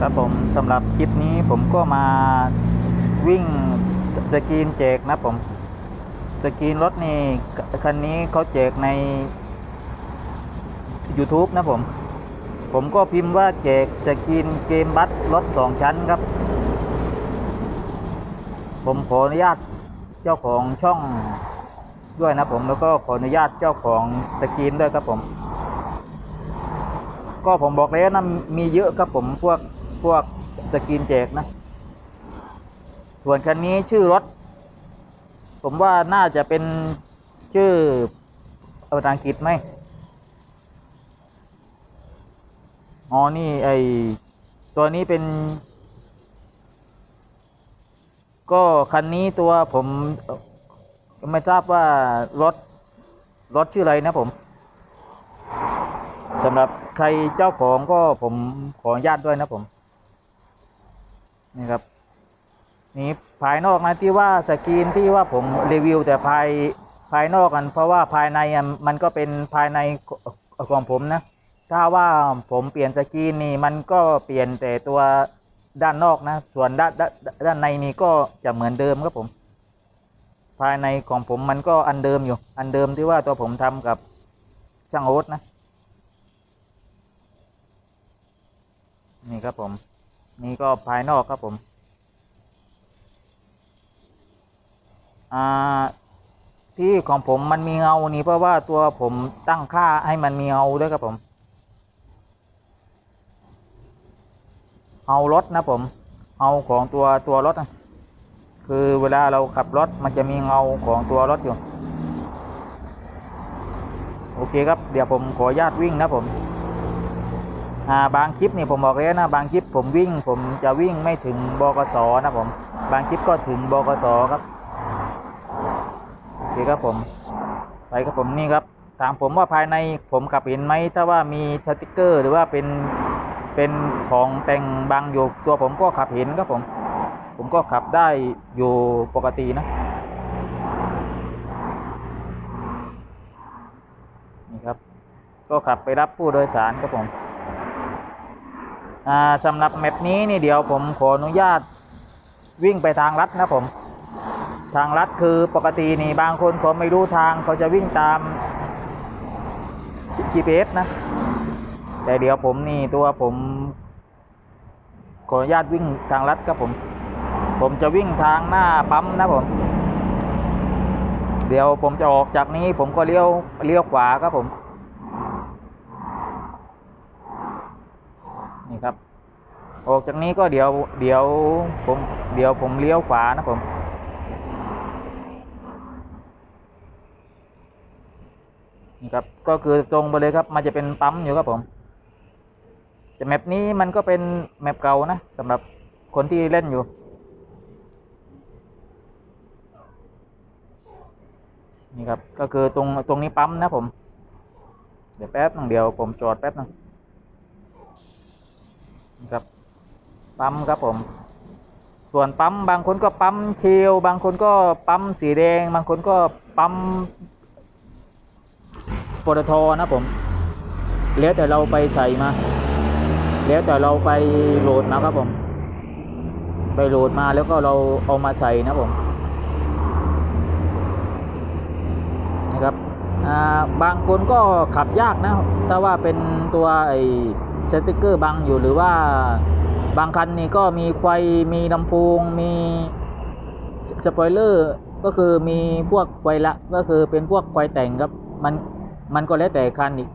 ครับผมสำหรับคลิปนี้ผมก็มาวิ่งสกีนแจกนะผมสกีนรถนี่คันนี้เขาแจกใน YouTube นะผม ผมก็พิมพ์ว่าแจกสกีนเกมบัสรถสองชั้นครับ ผมขออนุญาตเจ้าของช่องด้วยนะผมแล้วก็ขออนุญาตเจ้าของสกีนด้วยครับผม ก็ผมบอกแล้วนะมีเยอะครับผมพวก พวกสกรีนแจกนะ ส่วนคันนี้ชื่อรถ ผมว่าน่าจะเป็นชื่อภาษาอังกฤษไหมอ๋อ นี่ไอตัวนี้เป็น ก็คันนี้ตัวผมไม่ทราบว่ารถรถชื่ออะไรนะผมสำหรับใครเจ้าของก็ผมขออนุญาตด้วยนะผม นี่ครับนี่ภายนอกนะที่ว่าสกรีนที่ว่าผมรีวิว แต่ภายภายนอกกัน เพราะว่าภายในอะมันก็เป็นภายในของผมนะ ถ้าว่าผมเปลี่ยนสกรีนนี่มันก็เปลี่ยนแต่ตัวด้านนอกนะ ส่วนด้านด้านด้านในนี่ก็จะเหมือนเดิมครับผม ภายในของผมมันก็อันเดิมอยู่ อันเดิมที่ว่าตัวผมทำกับช่างโอ๊ตนะ นี่ครับผม นี่ก็ภายนอกครับผม อ่า ที่ของผมมันมีเงานี่เพราะว่าตัวผมตั้งค่าให้มันมีเงาด้วยครับผมเอารถนะผมเอาของตัวตัวรถนะคือเวลาเราขับรถมันจะมีเงาของตัวรถอยู่ โอเคครับ เดี๋ยวผมขออนุญาตวิ่งนะผม บางคลิปนี่ผมบอกเลยนะบางคลิปผมวิ่ง ผมจะวิ่งไม่ถึงบกสนะผมบางคลิปก็ถึงบกสครับโอเคครับผมไปครับผมนี่ครับถามผมว่าภายในผมขับเห็นไหมถ้าว่ามีสติกเกอร์ หรือว่าเป็นเป็นของแต่งบางอยู่ตัวผมก็ขับเห็นครับผม ผมก็ขับได้อยู่ปกตินะนี่ครับ ก็ขับไปรับผู้โดยสารครับผม สำหรับแมปนี้นี่เดี๋ยวผมขออนุญาตวิ่งไปทางลัดนะผมทางลัดคือปกตินี่บางคนเขาไม่รู้ทางเขาจะวิ่งตาม GPS นะ แต่เดี๋ยวผมนี่ตัวผมขออนุญาตวิ่งทางลัดครับผม ผมจะวิ่งทางหน้าปั๊มนะผม เดี๋ยวผมจะออกจากนี้ผมก็เลี้ยวเลี้ยวขวาครับผม นี่ครับ ออกจากนี้ก็เดี๋ยวเดี๋ยวผมเดี๋ยวผมเลี้ยวขวานะผมนี่ครับก็คือตรงไปเลยครับ มันจะเป็นปั๊มอยู่ครับผมแต่แมปนี้มันก็เป็นแมปเก่านะสำหรับคนที่เล่นอยู่ นี่ครับก็คือตรงตรงนี้ปั๊มนะผม เดี๋ยวแป๊บนึงเดี๋ยวผมจอดแป๊บนึง ครับ ปั๊มครับผม ส่วนปั๊มบางคนก็ปั๊มเชลบางคนก็ปั๊มสีแดง บางคนก็ปั๊มปตทนะผม แล้วแต่เราไปใส่มา แล้วแต่เราไปโหลดมาครับผม ไปโหลดมาแล้วก็เราเอามาใส่นะผมนะครับอ่าบางคนก็ขับยากนะถ้าว่าเป็นตัวไอ สติกเกอร์บังอยู่หรือว่าบางคันนี่ก็มีไฟมีลำโพงมีสปอยเลอร์ก็คือมีพวกไฟละก็คือเป็นพวกไฟแต่งครับ มันมันก็แล้วแต่คันอีก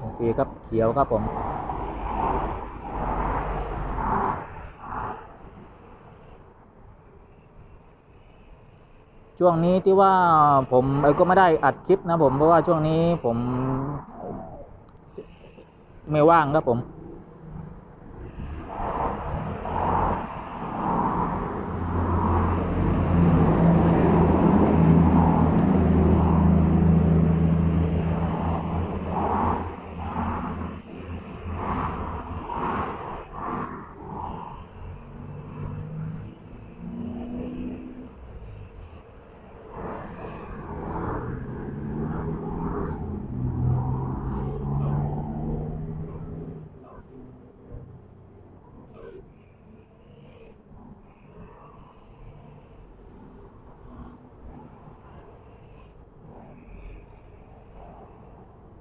โอเคครับเขียวครับผม ช่วงนี้ที่ว่าผมเออก็ไม่ได้อัดคลิปนะผมเพราะว่าช่วงนี้ผม ไม่ว่างครับผม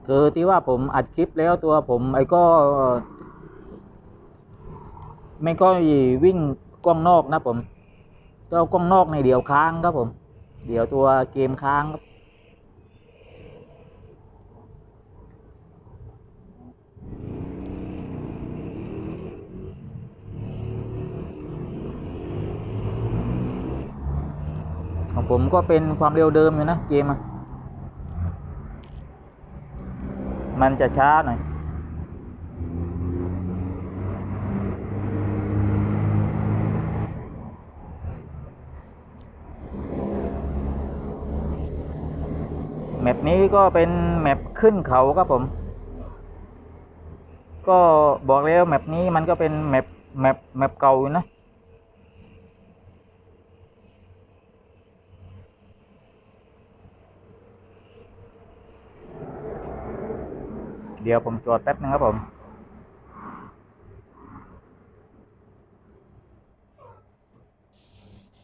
คือที่ว่าผมอัดคลิปแล้วตัวผมไอ้ก็ ไม่ก็วิ่งกล้องนอกนะผมเจ้ากล้องนอกในเดี๋ยวค้างครับผม เดี๋ยวตัวเกมค้างครับของผมก็เป็นความเร็วเดิมอยู่นะเกมอะ มันจะช้าหน่อย แมปนี้ก็เป็นแมปขึ้นเขาครับผม ก็บอกแล้วแมปนี้มันก็เป็นแมปแมปแมปเก่าอยู่นะ เดี๋ยวผมจอดแป๊บนึงครับผม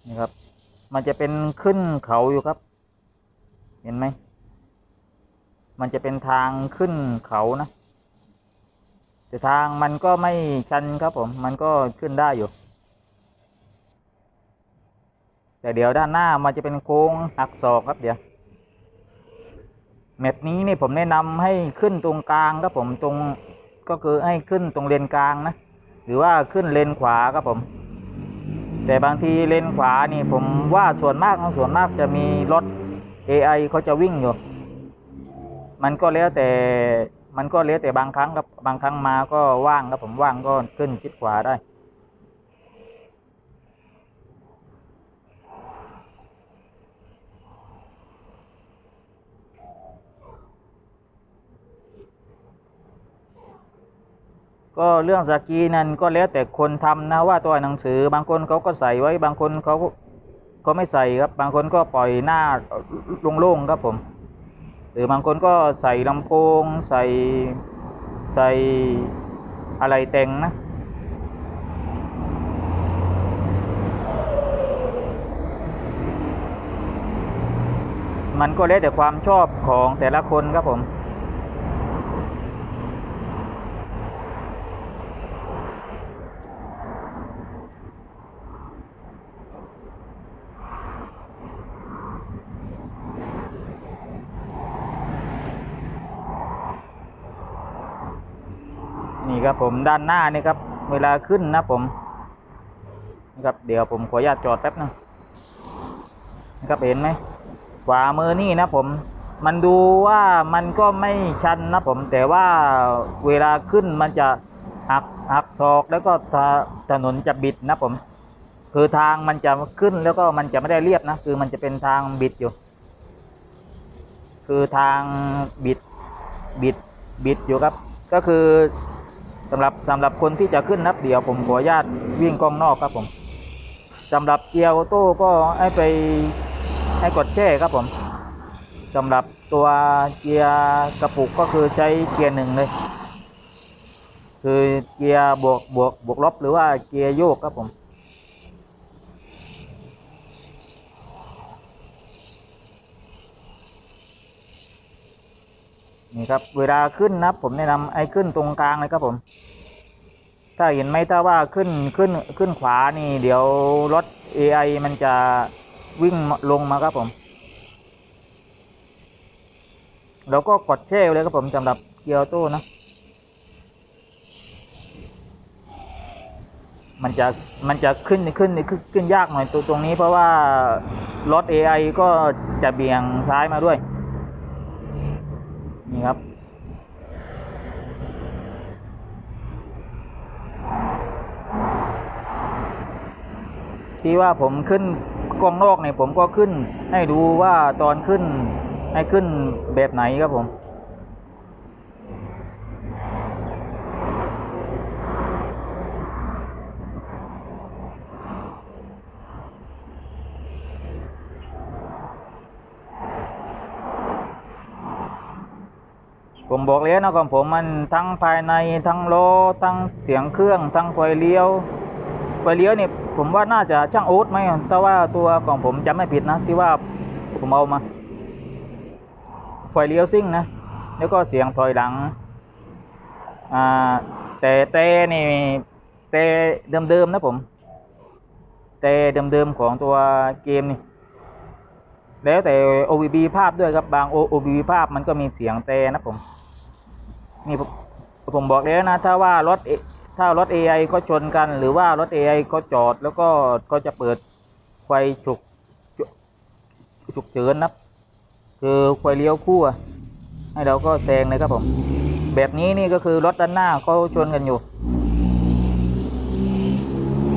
นี่ครับ มันจะเป็นขึ้นเขาอยู่ครับ เห็นไหม มันจะเป็นทางขึ้นเขานะ แต่ทางมันก็ไม่ชันครับผม มันก็ขึ้นได้อยู่ แต่เดี๋ยวด้านหน้ามันจะเป็นโค้งหักศอกครับเดี๋ยว แมปนี้นี่ผมแนะนำให้ขึ้นตรงกลางครับผมตรงก็คือให้ขึ้นตรงเลนกลางนะ หรือว่าขึ้นเลนขวาครับผม แต่บางทีเลนขวานี่ผมว่าส่วนมากส่วนมากจะมีรถ AI เขาจะวิ่งอยู่ มันก็แล้วแต่มันก็แล้วแต่บางครั้งครับบางครั้งมาก็ว่างครับผมว่างก็ขึ้นชิดขวาได้ ก็เรื่องสกีนั่นก็แล้วแต่คนทำนะว่าตัวหนังสือบางคนเขาก็ใส่ไว้บางคนเขาก็ไม่ใส่ครับ บางคนก็ปล่อยหน้าโล่งๆครับผม หรือบางคนก็ใส่ลำโพง ใส่ใส่อะไรแต่งนะมันก็แล้วแต่ความชอบของแต่ละคนครับผม นี่ ครับผมด้านหน้านี่ครับ เวลาขึ้นนะผมนี่ครับเดี๋ยวผมขออนุญาตจอดแป๊บนึงนะครับเห็นไหมขวามือนี่นะผม มันดูว่ามันก็ไม่ชันนะผม แต่ว่าเวลาขึ้นมันจะหักหักศอกแล้วก็ถถนนจะบิดนะผม คือทางมันจะขึ้นแล้วก็มันจะไม่ได้เรียบนะ คือมันจะเป็นทางบิดอยู่ คือทางบิดบิดบิดอยู่ครับ ก็คือ สำหรับสำหรับคนที่จะขึ้นนับเดี่ยวผมขออนุญาตวิ่งกล้องนอกครับผมสำหรับเกียร์ออโต้ก็ให้ไปให้กดแช่ครับผมสำหรับตัวเกียร์กระปุกก็คือใช้เกียร์หนึ่งเลยคือเกียร์บวกบวกบวกลบหรือว่าเกียร์โยกครับผม นี่ครับ เวลาขึ้นนะผมแนะนำไอ้ขึ้นตรงกลางเลยครับผม ถ้าเห็นไหมถ้าว่าขึ้นขึ้นขึ้นขวานี่ เดี๋ยวรถ AI มันจะวิ่งลงมาครับผมแล้วก็กดแช่เลยครับผมสำหรับเกียร์ออโต้นะ มันจะมันจะขึ้นขึ้นขึ้นขึ้นยากหน่อยตัวตรงนี้เพราะว่ารถ AI ก็จะเบี่ยงซ้ายมาด้วย นี่ครับ ที่ว่าผมขึ้นกล้องนอกเนี่ยผมก็ขึ้นให้ดูว่าตอนขึ้นให้ขึ้นแบบไหนครับผม ผมบอกแล้วนะของผมมันทั้งภายในทั้งล้อทั้งเสียงเครื่อง ทั้งไฟเลี้ยวไฟเลี้ยวนี่ผมว่าน่าจะช่างโอ๊ตไหมแต่ว่าตัวของผมจำไม่ผิดนะ ที่ว่าผมเอามา ไฟเลี้ยวซิ่งนะ แล้วก็เสียงถอยหลังอ่าแต่แต่นี่แต่เดิมๆนะผมแต่เดิมๆของตัวเกมนี่ แล้วแต่ OBB ภาพด้วยครับบาง OBB ภาพมันก็มีเสียงแต่นะผมนี่ผมบอกแล้วนะถ้าว่ารถถ้ารถ AI ก็ชนกัน หรือว่ารถ AI ก็จอดแล้วก็ก็จะเปิดไฟฉุกฉุกเฉินนะคือไฟเลี้ยวคู่ให้เราก็แซงเลยครับผม แบบนี้นี่ก็คือรถด้านหน้าเขาชนกันอยู่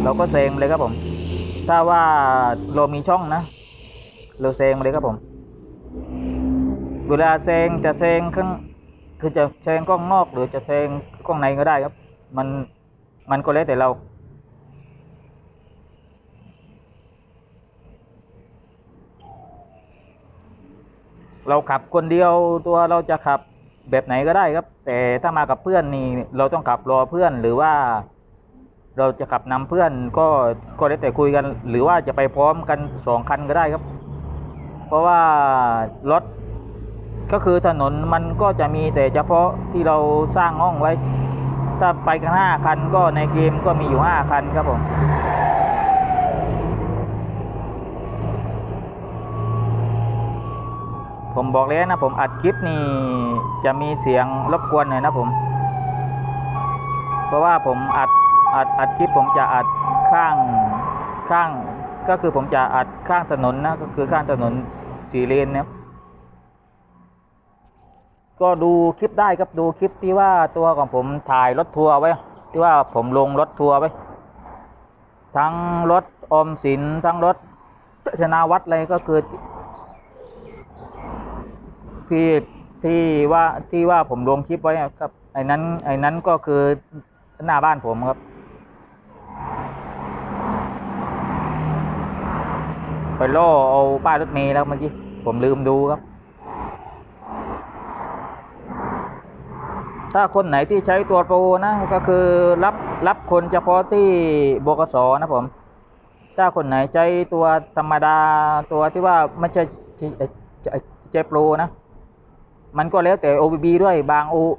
เราก็แซงเลยครับผม ถ้าว่าเรามีช่องนะ เราแซงมาเลยครับผม เวลาแซงจะแซงข้างคือจะแซงกล้องนอกหรือจะแซงกล้องในก็ได้ครับ มันมันก็แล้วแต่เราเราขับคนเดียวตัวเราจะขับแบบไหนก็ได้ครับ แต่ถ้ามากับเพื่อนนี่เราต้องขับรอเพื่อนหรือว่า เราจะขับนำเพื่อนก็ก็แล้แต่คุยกัน หรือว่าจะไปพร้อมกันสองคันก็ได้ครับ เพราะว่ารถก็คือถนนมันก็จะมีแต่เฉพาะที่เราสร้างห้องไว้ ถ้าไปกันห้าคันก็ในเกมก็มีอยู่ห้าคันครับผมผมบอกเลยนะผมอัดคลิปนี่จะมีเสียงรบกวนหน่อยนะผม เพราะว่าผมอัดอัดอัดคลิปผมจะอัดข้างข้าง ก็คือผมจะอัดข้างถนนนะก็คือข้างถนนสีเลนเนี่ยก็ดูคลิปได้ครับดูคลิปที่ว่าตัวของผมถ่ายรถทัวร์ไว้ ที่ว่าผมลงรถทัวร์ไว้ ทั้งรถอมสินทั้งรถธนาวัฒน์อะไรก็คือที่ที่ว่าที่ว่าผมลงคลิปไว้ครับไอ้นั้นไอ้นั้นก็คือหน้าบ้านผมครับ ไปล่อเอาป้ายรถเมล์แล้วเมื่อกี้ ผมลืมดูครับ ถ้าคนไหนที่ใช้ตัวโปรนะ ก็คือรับรับคนเฉพาะที่บกสนะผม ถ้าคนไหนใช้ตัวธรรมดาตัวที่ว่าไม่ใช่ใช้โปรนะ มันก็แล้วแต่ OBB ด้วยบาง O-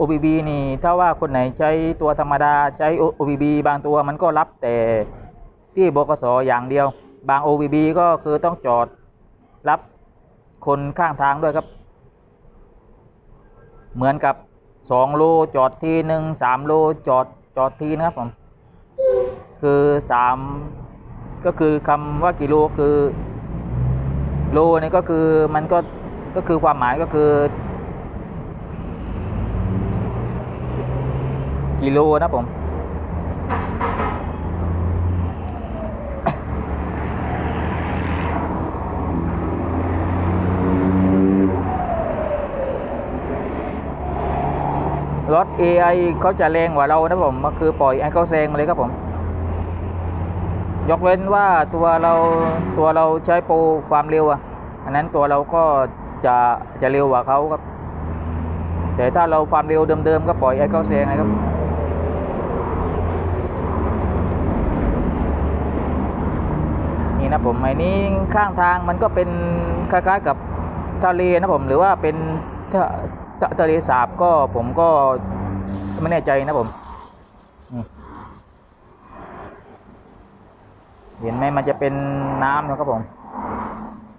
OBB นี่ ถ้าว่าคนไหนใช้ตัวธรรมดาใช้ OBB บางตัวมันก็รับแต่ที่บกสอย่างเดียว บาง OBB ก็คือต้องจอดรับคนข้างทางด้วยครับ เหมือนกับสองโลจอดทีหนึ่งสามโลจอดจอดทีนะครับผมคือสามก็คือคำว่ากิโลคือโลนี่ก็คือมันก็ก็คือความหมายก็คือกิโลนะผม รถ AI เขาจะแรงกว่าเรานะผมก็คือปล่อยให้เขาแซงมาเลยครับผม ยกเว้นว่าตัวเราตัวเราใช้โปรความเร็วอะอันนั้นตัวเราก็จะจะเร็วกว่าเขาครับ แต่ถ้าเราความเร็วเดิมๆก็ปล่อยให้เขาแซงนะครับนี่นะผมไอ้นี้ข้างทางมันก็เป็นคล้ายๆกับทะเลนะผมหรือว่าเป็น ทะเลสาบก็ผมก็ไม่แน่ใจนะผม เห็นไหมมันจะเป็นน้ำนะครับผม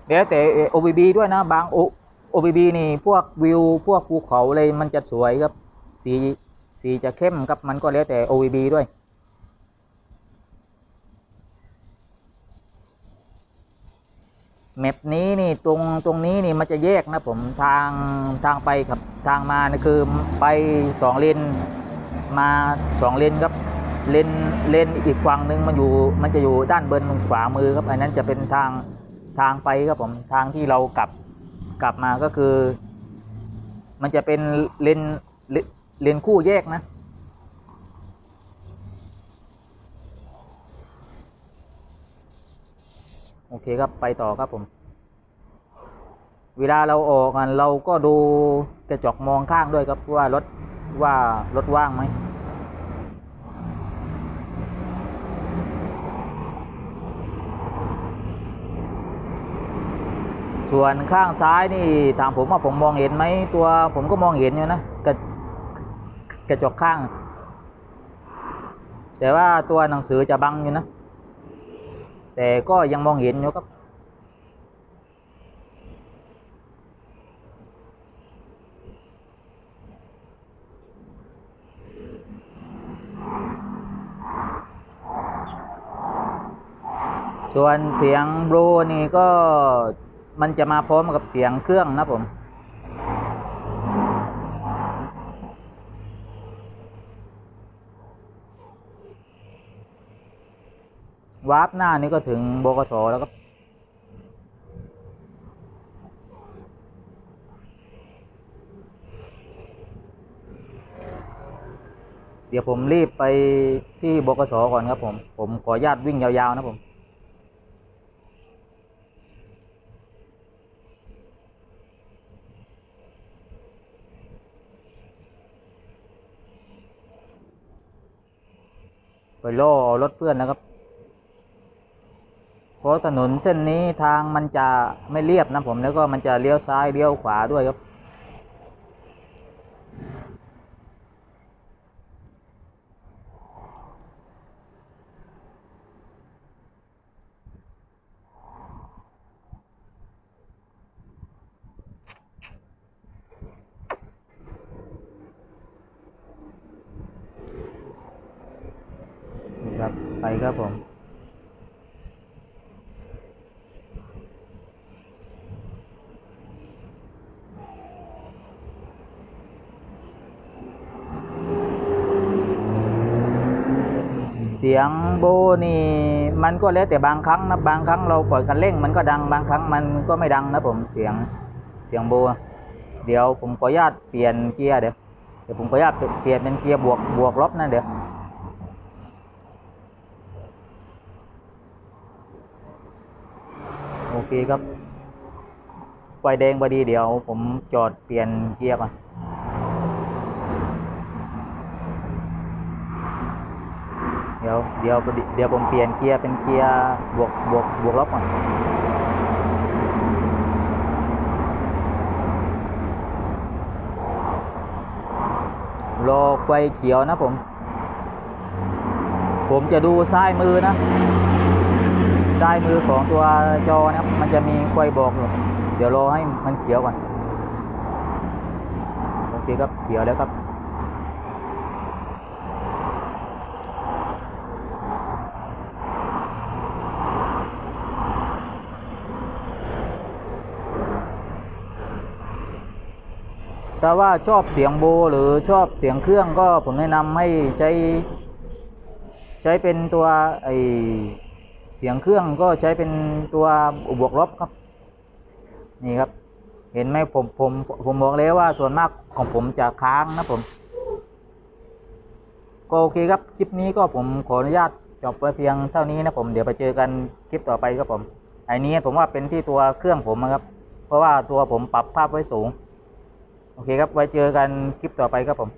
แล้วแต่ OBB ด้วยนะ บาง O- OBB นี่พวกวิว พวกภูเขาอะไรมันจะสวยครับ สีสีจะเข้มครับมันก็แล้วแต่ OBB ด้วย แมปนี้นี่ตรงตรงนี้นี่มันจะแยกนะผมทางทางไปครับทางมานี่คือไปสองเลนมาสองเลนครับเลนเลนอีกฝั่งหนึ่งมันอยู่มันจะอยู่ด้านบนขวามือครับอันนั้นจะเป็นทางทางไปครับผมทางที่เรากลับกลับมาก็คือ มันจะเป็นเลนเลนคู่แยกนะ โอเคครับไปต่อครับผม เวลาเราออกกันเราก็ดูกระจกมองข้างด้วยครับว่ารถว่ารถว่างไหมส่วนข้างซ้ายนี่ถามผมว่าผมมองเห็นไหมตัวผมก็มองเห็นอยู่นะกระกระจกข้าง แต่ว่าตัวหนังสือจะบังอยู่นะ แต่ก็ยังมองเห็นอยู่ครับ ส่วนเสียงบลูนี่ก็มันจะมาพร้อมกับเสียงเครื่องนะผม วาร์ปหน้านี่ก็ถึงบกสแล้วครับเดี๋ยวผมรีบไปที่บกสก่อนครับผม ผมขออนุญาตวิ่งยาวๆนะผม ไปล่อรถเพื่อนนะครับ เพราะถนนเส้นนี้ทางมันจะไม่เรียบนะผมแล้วก็มันจะเลี้ยวซ้ายเลี้ยวขวาด้วยครับ ครับไปครับผม เสียงโบนี่มันก็แล้วแต่บางครั้งนะบางครั้งเราปล่อยคันเร่ง มันก็ดังบางครั้งมันก็ไม่ดังนะผมเสียงเสียงโบ เดี๋ยวผมขออนุญาตเปลี่ยนเกียร์เดี๋ยวเดี๋ยวผมขออนุญาตเปลี่ยนเป็นเกียร์บวกบวกลบนะเดี๋ยวโอเคครับ ไฟแดงพอดีเดี๋ยวผมจอดเปลี่ยนเกียร์ก่อน เดี๋ยวเดี๋ยวเดี๋ยวผมเปลี่ยนเกียร์เป็นเกียร์บวกบวกบวกลบก่อนรอไฟเขียวนะผม ผมจะดูซ้ายมือนะ ซ้ายมือของตัวจอนะมันจะมีไฟบอกอยู่เดี๋ยวรอให้มันเขียวก่อน โอเคครับ เขียวแล้วครับ ถ้าว่าชอบเสียงโบหรือชอบเสียงเครื่องก็ผมแนะนำให้ใช้ ใช้เป็นตัวไอเสียงเครื่องก็ใช้เป็นตัวบวกลบครับ นี่ครับ เห็นไหมผมผมผมบอกเลยว่าส่วนมากของผมจะค้างนะผมก็โอเคครับ คลิปนี้ก็ผมขออนุญาตจบไว้เพียงเท่านี้นะผมเดี๋ยวไปเจอกันคลิปต่อไปครับผมไอ้นี้ผมว่าเป็นที่ตัวเครื่องผมนะครับ เพราะว่าตัวผมปรับภาพไว้สูง โอเคครับ ไว้เจอกันคลิปต่อไปครับผม